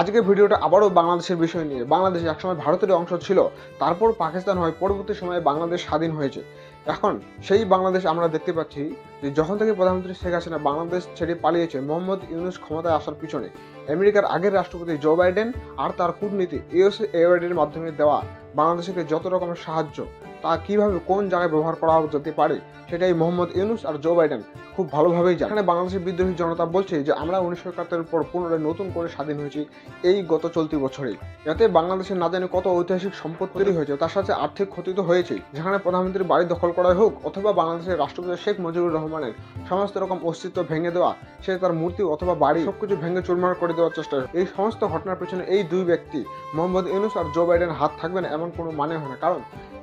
আজকের ভিডিওটা আবারও বাংলাদেশের বিষয় নিয়ে। বাংলাদেশ একসময় ভারতের অংশ ছিল, তারপর পাকিস্তান হয়, পরবর্তী সময়ে বাংলাদেশ স্বাধীন হয়েছে। এখন সেই বাংলাদেশ আমরা দেখতে পাচ্ছি যে যখন থেকে প্রধানমন্ত্রী শেখ হাসিনা বাংলাদেশ ছেড়ে পালিয়েছে, মোহাম্মদ ইউনুস ক্ষমতায় আসার পিছনে আমেরিকার আগের রাষ্ট্রপতি জো বাইডেন আর তার কূটনীতি ইউএস এওয়ার্ডের মাধ্যমে দেওয়া বাংলাদেশকে যত রকমের সাহায্য, তা কীভাবে কোন জায়গায় ব্যবহার করা যেতে পারে, সেটাই মোহাম্মদ ইউনুস আর জো বাইডেন খুব ভালোভাবেই জানে এখানে বাংলাদেশের বিদ্রোহী জনতা বলছে যে, আমরা উনিশশো একাত্তরের পর পুনরায় নতুন করে স্বাধীন হয়েছি এই গত চলতি বছরেই। যাতে বাংলাদেশের না জানি কত ঐতিহাসিক সম্পদ তৈরি হয়েছে, তার সাথে আর্থিক ক্ষতি তো হয়েছেই। যেখানে প্রধানমন্ত্রীর বাড়ি দখল করাই হোক অথবা বাংলাদেশের রাষ্ট্রপতি শেখ মুজিবুর রহমানের সমস্ত রকম অস্তিত্ব ভেঙে দেওয়া, সে তার মূর্তি অথবা বাড়ি সবকিছু ভেঙে চুরমার করে দেওয়ার চেষ্টা। এই সমস্ত ঘটনার পেছনে এই দুই ব্যক্তি, মোহাম্মদ ইউনুস আর জো বাইডেন হাত থাকবে না এমন কোনো মানে হয় না। কারণ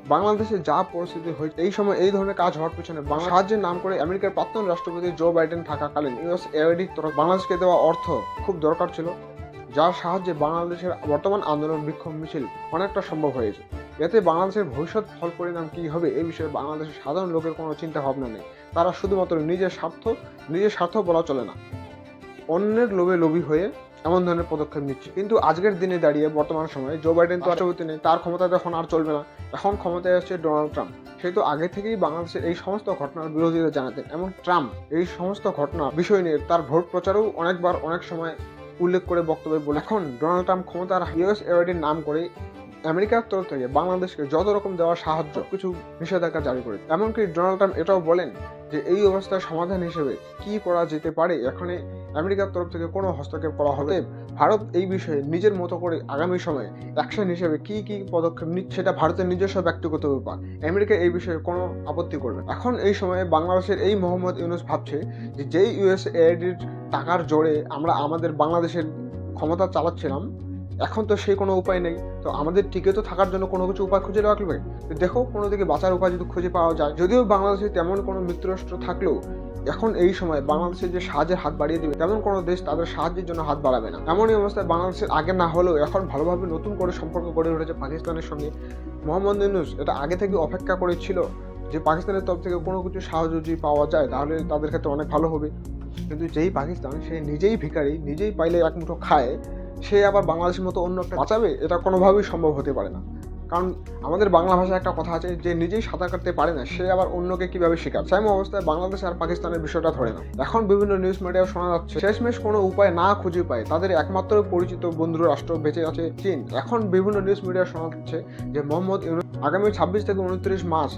বাংলাদেশে যা পরিস্থিতি হয়েছে, এই সময় এই ধরনের কাজ হওয়ার পিছনে বাংলা- সাহায্যের নাম করে আমেরিকার প্রাক্তন রাষ্ট্রপতি জো বাইডেন থাকাকালীন ইউএস এআইডি তরফ বাংলাদেশকে দেওয়া অর্থ খুব দরকার ছিল, যার সাহায্যে বাংলাদেশের বর্তমান আন্দোলন বিক্ষোভ মিছিল অনেকটা সম্ভব হয়েছে। এতে বাংলাদেশের ভবিষ্যৎ ফল পরিণাম কী হবে এই বিষয়ে বাংলাদেশের সাধারণ লোকের কোনো চিন্তা ভাবনা নেই। তারা শুধুমাত্র নিজের স্বার্থ নিজের স্বার্থ বলা চলে না। অন্যের লোভে লোভী হয়ে এমন ধরনের পদক্ষেপ নিচ্ছে। কিন্তু আজকের দিনে দাঁড়িয়ে বর্তমান সময়ে জো বাইডেন তো রাষ্ট্রপতি নেই, তার ক্ষমতা তো এখন আর চলবে না। এখন ক্ষমতায় আসছে ডোনাল্ড ট্রাম্প সে তো আগে থেকেই বাংলাদেশের এই সমস্ত ঘটনার বিরোধিতা জানাতেন। এবং ট্রাম্প এই সমস্ত ঘটনা বিষয় নিয়ে তার ভোট প্রচারেও অনেকবার, অনেক সময় উল্লেখ করে বক্তব্য বলে এখন ডোনাল্ড ট্রাম্প ক্ষমতার ইউএস এওয়ার্ডের নাম করে আমেরিকার তরফ থেকে বাংলাদেশকে যত রকম দেওয়া সাহায্য, কিছু নিষেধাজ্ঞা জারি করে এমনকি ডোনাল্ড ট্রাম্প এটাও বলেন যে এই অবস্থার সমাধান হিসেবে কি করা যেতে পারে এখানে আমেরিকার তরফ থেকে কোনো হস্তক্ষেপ করা হবে। ভারত এই বিষয়ে নিজের মতো করে আগামী সময়ে অ্যাকশন হিসেবে কি কি পদক্ষেপ নিচ্ছে সেটা ভারতের নিজস্ব ব্যক্তিগত ব্যাপার। আমেরিকা এই বিষয়ে কোনো আপত্তি করবে। এখন এই সময়ে বাংলাদেশের এই মোহাম্মদ ইউনুস ভাবছে যে যেই ইউএস এআইডির টাকার জোরে আমরা আমাদের বাংলাদেশের ক্ষমতা চালাচ্ছিলাম এখন তো সেই কোনো উপায় নেই। তো আমাদের টিকে তো থাকার জন্য কোনো কিছু উপায় খুঁজে রাখবে তো দেখো, কোনো দিকে বাঁচার উপায় যদি খুঁজে পাওয়া যায়। যদিও বাংলাদেশে তেমন কোনো মিত্ররাষ্ট্র থাকলেও এখন এই সময় বাংলাদেশের যে সাহায্যের হাত বাড়িয়ে দেবে, তেমন কোনো দেশ তাদের সাহায্যের জন্য হাত বাড়াবে না। এমনই অবস্থায় বাংলাদেশের আগে না হলেও এখন ভালোভাবে নতুন করে সম্পর্ক গড়ে উঠেছে পাকিস্তানের সঙ্গে। মোহাম্মদ ইউনুস এটা আগে থেকে অপেক্ষা করেছিল যে পাকিস্তানের তরফ থেকে কোনো কিছু সাহায্য যদি পাওয়া যায়, তাহলে তাদের ক্ষেত্রে অনেক ভালো হবে। কিন্তু যেই পাকিস্তান, সে নিজেই ভিখারি, নিজেই পাইলে এক মুঠো খায়, সে আবার বাংলাদেশের মতো অন্য একটা বাঁচাবে, এটা কোনোভাবেই সম্ভব হতে পারে না। কারণ আমাদের বাংলা ভাষায় একটা কথা আছে যে নিজেই সাঁতার কাটতে পারে না, সে আবার অন্যকে কীভাবে শেখাবে? সেম অবস্থায় বাংলাদেশ আর পাকিস্তানের বিষয়টা ধরে না এখন বিভিন্ন নিউজ মিডিয়া শোনা যাচ্ছে, শেষমেশ কোনো উপায় না খুঁজে পায় তাদের একমাত্র পরিচিত বন্ধু রাষ্ট্র বেঁচে আছে চীন। এখন বিভিন্ন নিউজ মিডিয়া শোনা যাচ্ছে যে মোহাম্মদ ইউনুস আগামী ছাব্বিশ থেকে উনত্রিশ মাস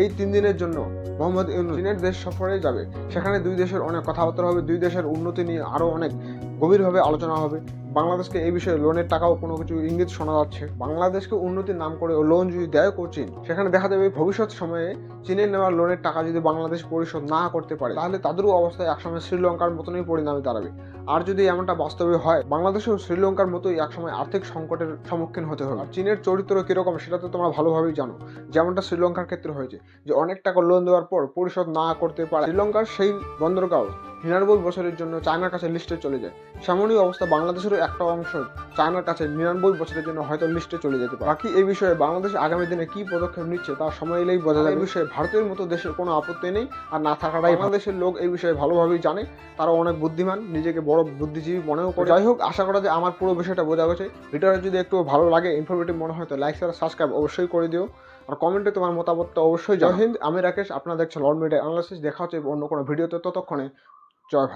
এই তিন দিনের জন্য মোহাম্মদ ইউনুস চীনের দেশ সফরে যাবে। সেখানে দুই দেশের অনেক কথাবার্তা হবে, দুই দেশের উন্নতি নিয়ে আরও অনেক গভীরভাবে আলোচনা হবে। বাংলাদেশকে এই বিষয়ে লোনের টাকাও কোনো কিছু ইঙ্গিত শোনা যাচ্ছে। বাংলাদেশকে উন্নতির নাম করে লোন যদি দেয় কেউ চীন, সেখানে দেখা যাবে ভবিষ্যৎ সময়ে চীনের নেওয়া লোনের টাকা যদি বাংলাদেশ পরিশোধ না করতে পারে, তাহলে তাদেরও অবস্থায় একসময় শ্রীলঙ্কার মতনই পরিণামে দাঁড়াবে। আর যদি এমনটা বাস্তবে হয়, বাংলাদেশেও শ্রীলঙ্কার মতোই একসময় আর্থিক সংকটের সম্মুখীন হতে হবে। চীনের চরিত্র কীরকম, সেটা তো তোমরা ভালোভাবেই জানো। যেমনটা শ্রীলঙ্কার ক্ষেত্রে হয়েছে যে, অনেক টাকা লোন দেওয়ার পর পরিশোধ না করতে পারে শ্রীলঙ্কার সেই বন্দরগাঁও নিরানব্বই বছরের জন্য চায়নার কাছে লিস্টে চলে যায়। সেমনই অবস্থা বাংলাদেশেরও একটা অংশ চায়নার কাছে নিরানব্বই বছরের জন্য হয়তো লিস্টে চলে যেতে পারে। বাকি এই বিষয়ে বাংলাদেশ আগামী দিনে কি পদক্ষেপ নিচ্ছে তার সময় এলেই বোঝা যায় এই বিষয়ে ভারতের মতো দেশের কোনো আপত্তি নেই আর না থাকাটাই বাংলাদেশের লোক এই বিষয়ে ভালোভাবেই জানে। তারা অনেক বুদ্ধিমান নিজেকে বড় বুদ্ধিজীবী মনেও করে। যাই হোক আশা করা যে আমার পুরো বিষয়টা বোঝা গেছে। ভিডিওটা যদি একটু ভালো লাগে ইনফরমেটিভ মনে হয় তো লাইক শেয়ার সাবস্ক্রাইব অবশ্যই করে দিও। আর কমেন্টে তোমার মতামতটা অবশ্যই জয় হিন্দ আমি রাকেশ আপনারা দেখছেন লর্ড মিডিয়া অ্যানালাইসিস দেখা হচ্ছে অন্য কোনো ভিডিওতে। ততক্ষণে জয় ভারত